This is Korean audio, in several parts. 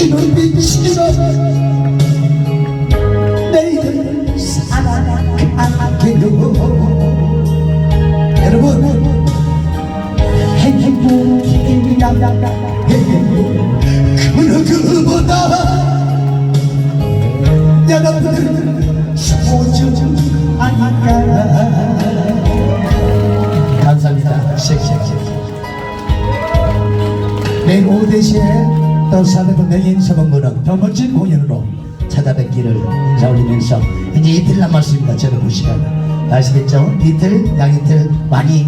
이런 빛이로 내일을 살아가게요 여러분 내일 오후 4시에 또 사대부 내인 서범문은 더 멋진 공연으로 찾아뵙기를 인사 올리면서 이제 이틀 남았습니다 저는 그 시간. 아시겠죠? 이틀 양이틀 많이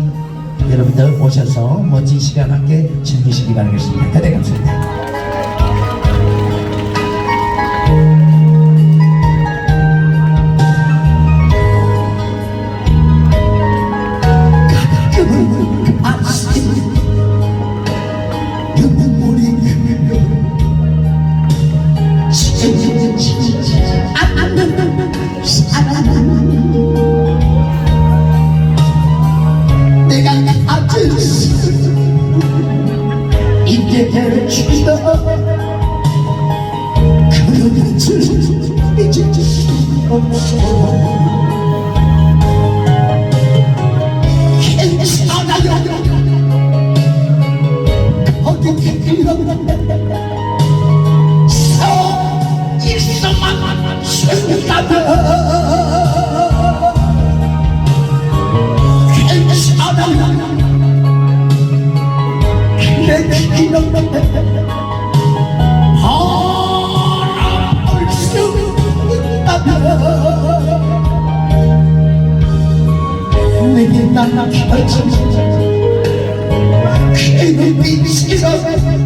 여러분들 오셔서 멋진 시간 함께 즐기시기 바라겠습니다. 대단히 감사합니다 해주다 그런 줄 잊을 수 없어 괜찮아요 거기 이런 서 있어만 순간은 괜찮아 not touching. Can you be scared?